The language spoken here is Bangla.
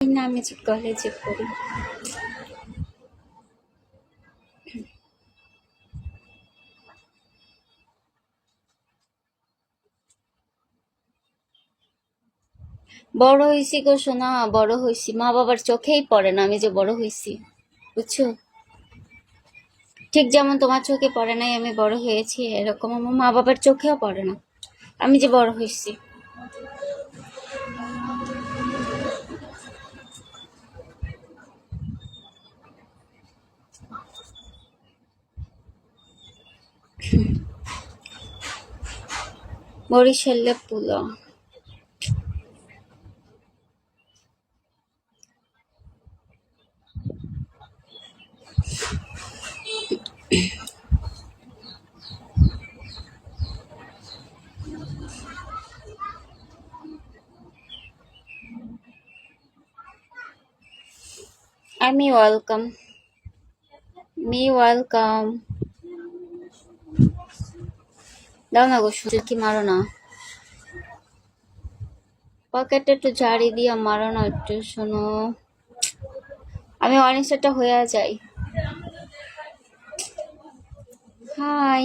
না, আমি কলেজে পড়ি। বড় হয়েছি গো সোনা, বড় হয়েছি মা বাবার চোখেই পড়ে না আমি যে বড় হয়েছি বুঝছ? ঠিক যেমন তোমার চোখে পড়ে নাই, আমি বড় হয়েছি, এরকম আমার মা বাবার চোখেও পড়ে না। আমি যে বড় হয়েছি বরিশালে পুলো আমি ওয়েলকাম মি ওয়েলকাম দাও না গো কি মারো না। পকেটে একটু ঝাড়ি দিয়া মারো না একটু, শোনো। আমি অনিশ্চয়টা হয়ে যাই। হাই।